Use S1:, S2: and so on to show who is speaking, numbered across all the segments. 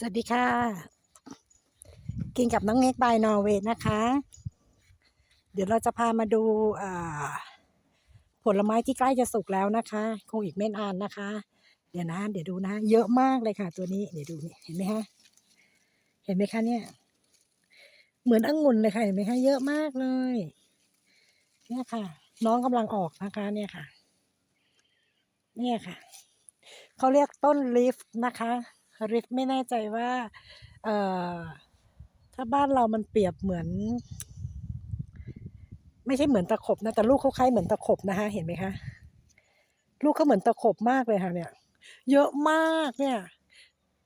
S1: สวัสดีค่ะ กินกับน้องเง็กบายนอร์เวย์นะคะ เดี๋ยวเราจะพามาดูผลไม้ที่ใกล้จะสุกแล้วนะคะ คงอีกไม่นานนะคะ เดี๋ยวนะ เดี๋ยวดูนะ เยอะมากเลยค่ะ ตัวนี้ เดี๋ยวดูนี่เห็นไหมคะ เห็นไหมคะเนี่ย เหมือนองุ่นเลยค่ะ เห็นไหมคะ เยอะมากเลย เนี่ยค่ะ น้องกำลังออกนะคะ เนี่ยค่ะ เนี่ยค่ะ เขาเรียกต้นลิฟนะคะ ลิฟไม่แน่ใจว่าเอ่อถ้าบ้านเรามันเปรียบเหมือน ไม่ใช่เหมือนตะขบนะแต่ลูกเขาคล้ายเหมือนตะขบนะคะเห็นไหมคะลูกเขาเหมือนตะขบมากเลยค่ะเนี่ย เยอะมากเนี่ย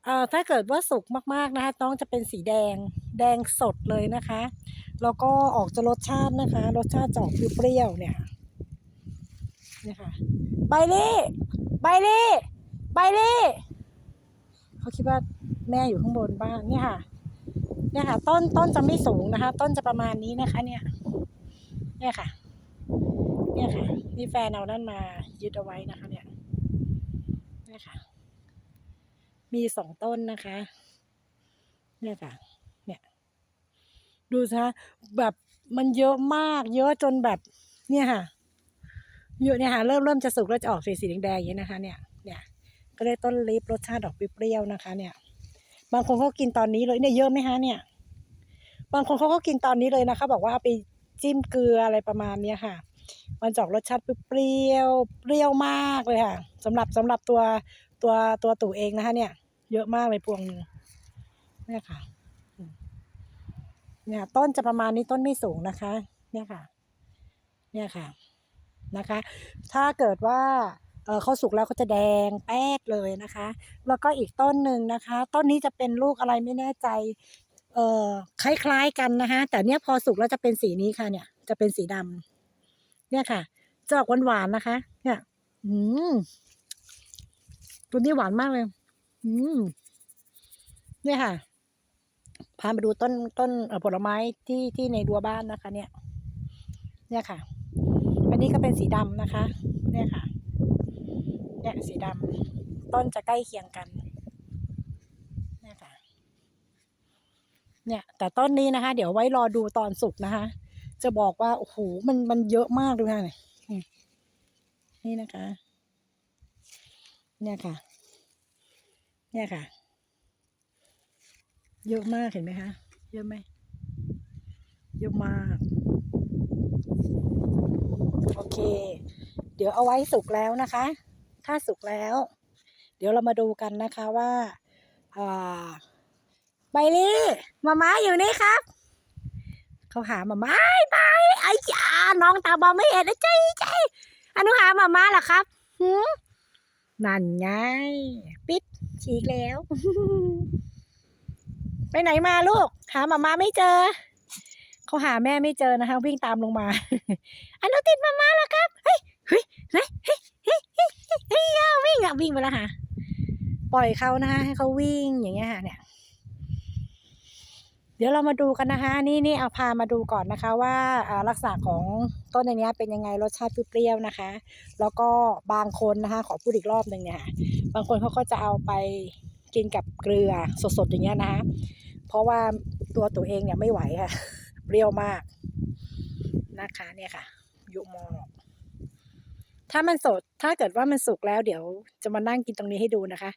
S1: เอ่อถ้าเกิดว่าสุกมากๆนะคะน้องจะเป็นสีแดงแดงสดเลยนะคะ แล้วก็ออกจะรสชาตินะคะ รสชาติจะออกเปรี้ยวเนี่ยเนี่ยค่ะไปเล่ไปเล่ไปเล่ เขาคิดว่าแม่อยู่ข้างบนบ้านเนี่ยค่ะ เนี่ยค่ะ ต้นต้นจะไม่สูงนะคะ ต้นจะประมาณนี้นะคะ เนี่ย เนี่ยค่ะ เนี่ยค่ะนี่แฟนเอานั่นมายึดเอาไว้นะคะ เนี่ย เนี่ยค่ะ มีสองต้นนะคะ เนี่ยค่ะ เนี่ย ดูซะแบบมันเยอะมาก เยอะจนแบบ เนี่ยค่ะเยอะเนี่ยค่ะเริ่มเริ่มจะสุกแล้วจะออกสีสีแดงๆอย่างนี้นะคะ เนี่ย เนี่ย ก็เลยต้นลิฟรสชาติออกเปรี้ยวๆนะคะ เนี่ย บางคนเขากินตอนนี้เลยเนี่ยเยอะไหมคะเนี่ย บางคนเขาก็กินตอนนี้เลยนะคะ บอกว่าไปจิ้มเกลืออะไรประมาณเนี้ยค่ะ มันจอกรสชาติเปรี้ยวเปรี้ยวมากเลยค่ะสำหรับสำหรับตัวตัวตัวตู่เองนะคะ เนี่ย เยอะมากเลยพวงนึงเนี่ยค่ะ เนี่ยต้นจะประมาณนี้ต้นไม่สูงนะคะ เนี่ยค่ะ เนี่ยค่ะนะคะ ถ้าเกิดว่า เขาสุกแล้วเขาจะแดงแป๊ดเลยนะคะ แล้วก็อีกต้นหนึ่งนะคะ ต้นนี้จะเป็นลูกอะไรไม่แน่ใจเอ่อคล้ายๆกันนะคะ แต่เนี้ยพอสุกแล้วจะเป็นสีนี้ค่ะ เนี่ย จะเป็นสีดำเนี่ยค่ะจะออกหวานๆนะคะ เนี่ย อืมตัวนี้หวานมากเลย อืมเนี่ยค่ะ พามาดูต้นต้นผลไม้ที่ที่ในรั้วบ้านนะคะ เนี่ย เนี่ยค่ะ อันนี้ก็เป็นสีดำนะคะ เนี่ยค่ะ เนี่ยสีดำต้นจะใกล้เคียงกันเนี่ยค่ะเนี่ยแต่ต้นนี้นะคะ เดี๋ยวไว้รอดูตอนสุกนะคะ จะบอกว่าโอ้โหมันมันเยอะมากเลยค่ะเนี่ยอืมนี่นะคะ เนี่ยค่ะ เนี่ยค่ะ เยอะมากเห็นไหมคะเยอะไหมเยอะมาก โอเค เดี๋ยวเอาไว้สุกแล้วนะคะ ถ้าสุกแล้ว เดี๋ยวเรามาดูกันนะคะว่าอ่าไปลี่มาม้าอยู่นี่ครับ เขาหามาม้าไปไอ้ยาน้องตาบอดไม่เห็นนะใจใจอนุหามาม้าเหรอครับหืมนั่นไงปิดฉีกแล้ว ไปไหนมาลูก หามาม้าไม่เจอ เขาหาแม่ไม่เจอนะคะวิ่งตามลงมาอันนู้นติดมาม้าแล้วครับ เฮ้ยเฮ้ยเฮ้ยเฮ้ย วิ่งไปแล้วค่ะ ปล่อยเขานะคะให้เขาวิ่งอย่างเงี้ยค่ะ เนี่ย เดี๋ยวเรามาดูกันนะคะ นี่นี่เอาพามาดูก่อนนะคะ ว่าลักษณะของต้นอันเนี้ยเป็นยังไงรสชาติเปรี้ยวๆนะคะ แล้วก็บางคนนะคะ ขอพูดอีกรอบหนึ่งเนี่ยค่ะบางคนเขาก็จะเอาไปกินกับเกลือสดๆอย่างเงี้ยนะคะเพราะว่าตัวตัวเองเนี่ยไม่ไหวค่ะ เปรี้ยวมากนะคะเนี่ยค่ะยุมอก ถ้ามันสดถ้าเกิดว่ามันสุกแล้วเดี๋ยวจะมานั่งกินตรงนี้ให้ดูนะคะ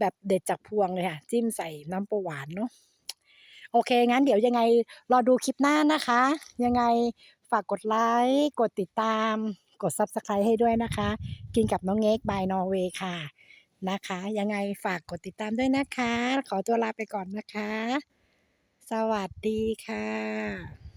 S1: แบบเด็ดจากพวงเลยค่ะ จิ้มใส่น้ำปลาหวานเนาะโอเค งั้นเดี๋ยวยังไงรอดูคลิปหน้านะคะ ยังไงฝากกดไลค์กดติดตาม กด Subscribe ให้ด้วยนะคะ กินกับน้องเง็กบายนอร์เวย์ค่ะนะคะ ยังไงฝากกดติดตามด้วยนะคะ ขอตัวลาไปก่อนนะคะ สวัสดีค่ะ